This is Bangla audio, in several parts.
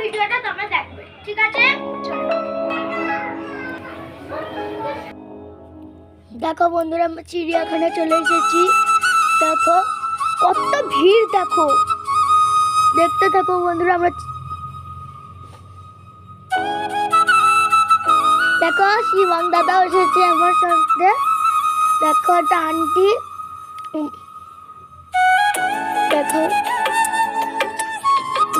ভিডিওটা তোমরা দেখবে, ঠিক আছে? দেখো বন্ধুরা চিড়িয়াখানা চলে এসেছি। দেখো, কত ভিড়, দেখো। দেখতে থাকো বন্ধুরা, আমরা দেখো, শিবম দাদা এসেছে আমার সঙ্গে। দেখো, একটা আন্টি। দেখো,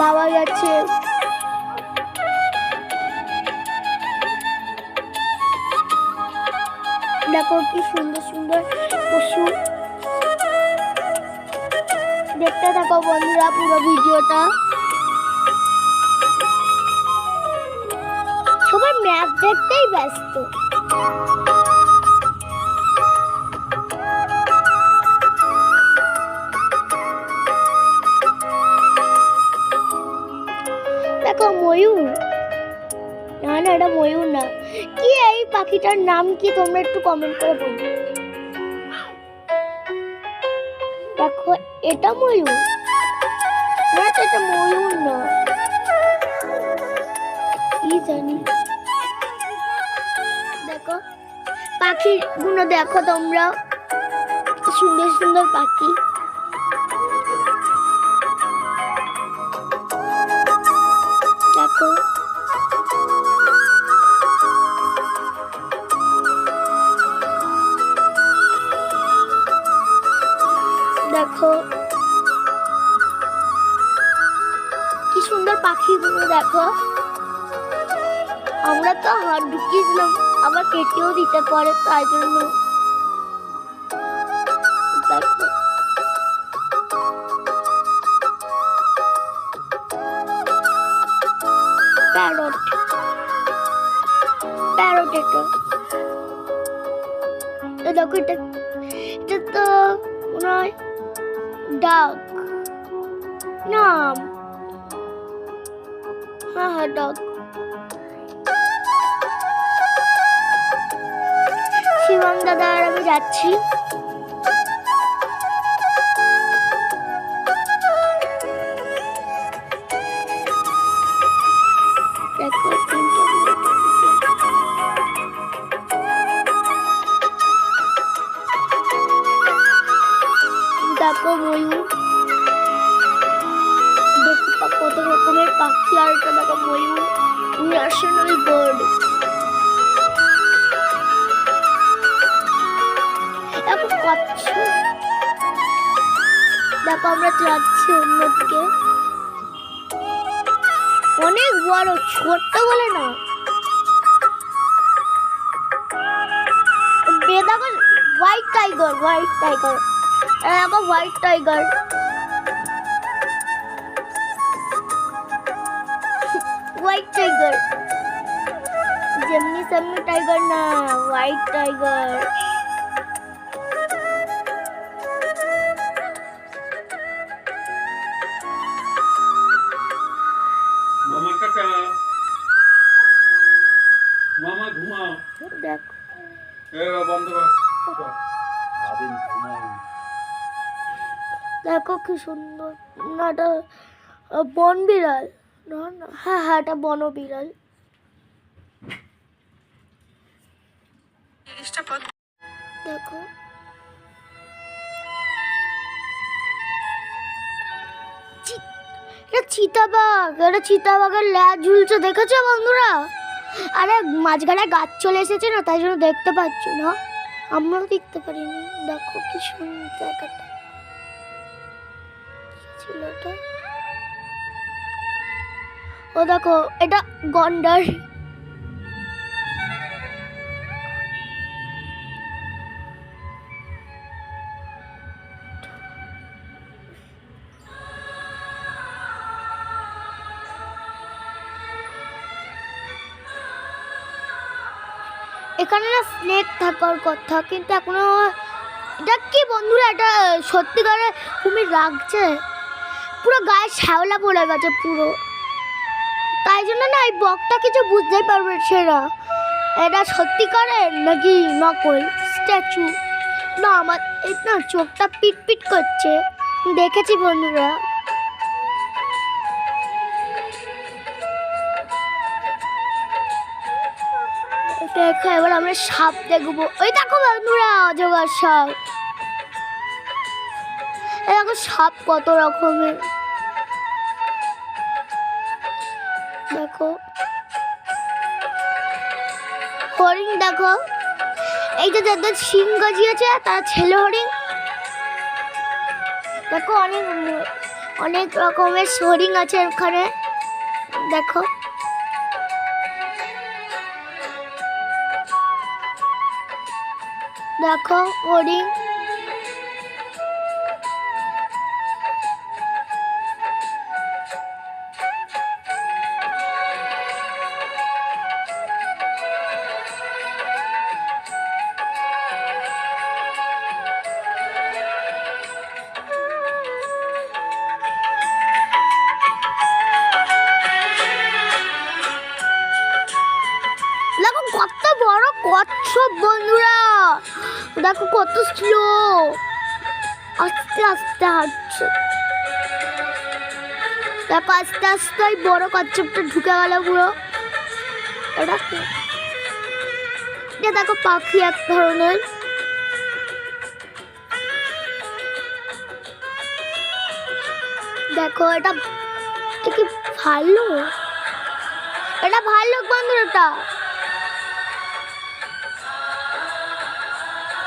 বাবা গেছে দেখো কি সুন্দর সুন্দর পশু। দেখতে থাকো বন্ধুরা পুরো ভিডিওটা। সবাই ম্যাপ দেখতেই ব্যস্ত। দেখো ময়ূর। না না, এটা ময়ূর না। কি এই পাখিটার নাম কি? তোমরা একটু কমেন্ট করে বলবে দেখো, এটা ময়ূর। না এটা ময়ূর না। কি জানি। দেখো, পাখিগুলো দেখো তোমরা। সুন্দর সুন্দর পাখি। পাখিগুলো দেখো। আমরা তো হাত ঢুকিয়েছিলাম, আবার কেটেও দিতে পারে তাই জন্য। প্যারট। মনে ডাক। নাম। হ্যাঁ hot dog. শিবম দাদা আর আমি যাচ্ছি পাখি আর এটা দেখো ময়ূর। ন্যাশনাল বার্ড দেখো কচ্ছ। দেখো আমরা যাচ্ছি অন্যদিকে। অনেক বড়, ছোট্ট বলে না। White tiger white tiger white tiger যেমনি সেমনি টাইগার না হোয়াইট টাইগার মামা কাকা। মামা ঘুমাও। দেখো। এ বন্ধ কর। সারাদিন ঘুমাও। দেখো কি সুন্দর। না এটা বন বিড়াল না না হ্যাঁ হ্যাঁ এটা বন বিড়াল চিতাবাঘ এটা চিতাবাঘের ল্যাজ ঝুলছে, দেখেছ বন্ধুরা? আরে, মাঝখানে গাছ চলে এসেছে না, তাই জন্য দেখতে পাচ্ছ না। আমরাও দেখতে পারিনি। দেখো কি সুন্দর জায়গাটা। ছিল ওটা? ও, দেখো, এটা গন্ডার। এখানে না স্নেক থাকার কথা, কিন্তু এখনও এটা কি বন্ধুরা, এটা সত্যিকারে কুমির রাখছে পুরো গায়ে শ্যাওলা পড়ে গেছে পুরো। তাই জন্য না এই বকটা কিছু বুঝতেই পারবে সেরা। এটা সত্যিকারের নাকি নকল? স্ট্যাচু। না, আমার, এই না চোখটা পিট পিট করছে। দেখেছি বন্ধুরা। দেখো, এবার আমরা সাপ দেখব। ওই দেখো বন্ধুরা অজগর সাপ। দেখো সাপ কত রকমের। দেখো। হরিণ দেখো। এই যে যাদের সিং গজিয়েছে তার ছেলে হরিণ। দেখো অনেক অনেক রকমের হরিণ আছে ওখানে দেখো। দেখো হরিণ দেখো কত স্লো আস্তে আস্তে হাঁটছে। দেখো আস্তে আস্তে ওই বড় কচ্ছপটা ঢুকে গেল পুরো। এটা এটা দেখো পাখি এক ধরনের। দেখো এটা কি ভালো এটা ভাল্লুক বন্ধুরা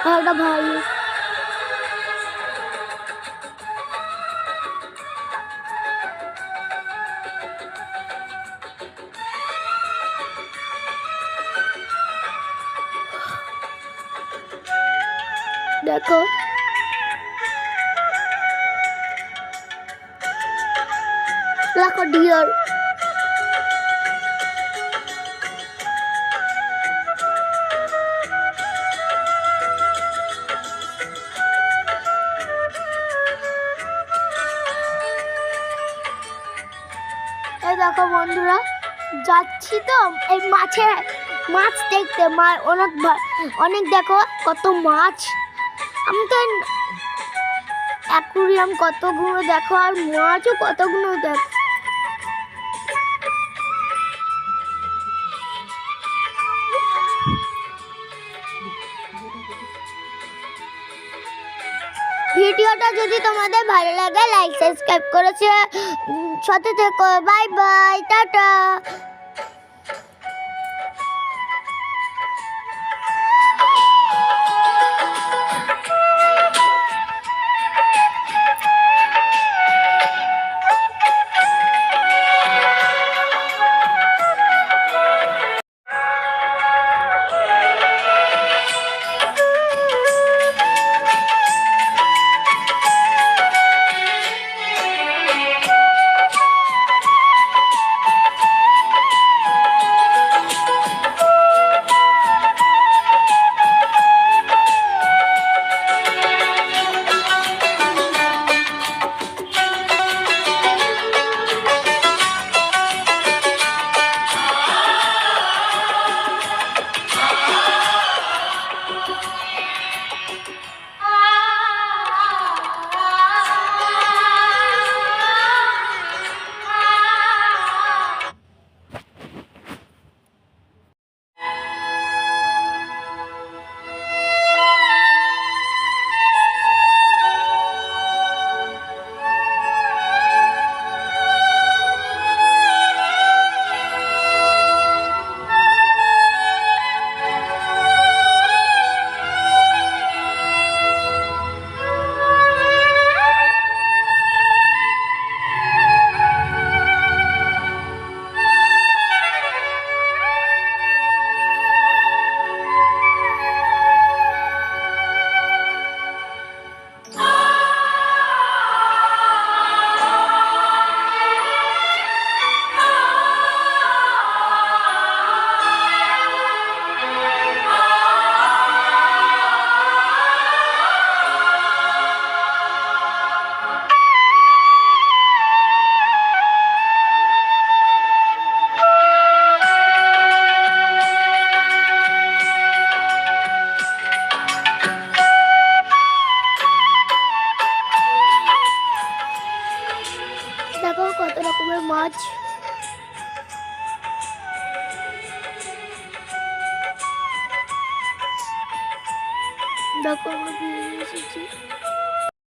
এটা হ্যাঁ, এটা ভাল্লুক দেখো দেখো বন্ধুরা, যাচ্ছি তো, এই মাছে মাছ দেখতে, মা অনেক অনেক দেখো কত মাছ। আমি তো অ্যাকুরিয়াম কতগুলো দেখো, আর মাছও কতগুলো দেখো। ভিডিওটা যদি তোমাদের ভালো লাগে লাইক সাবস্ক্রাইব করেছে। সাথে থেকো বাই বাই টাটা।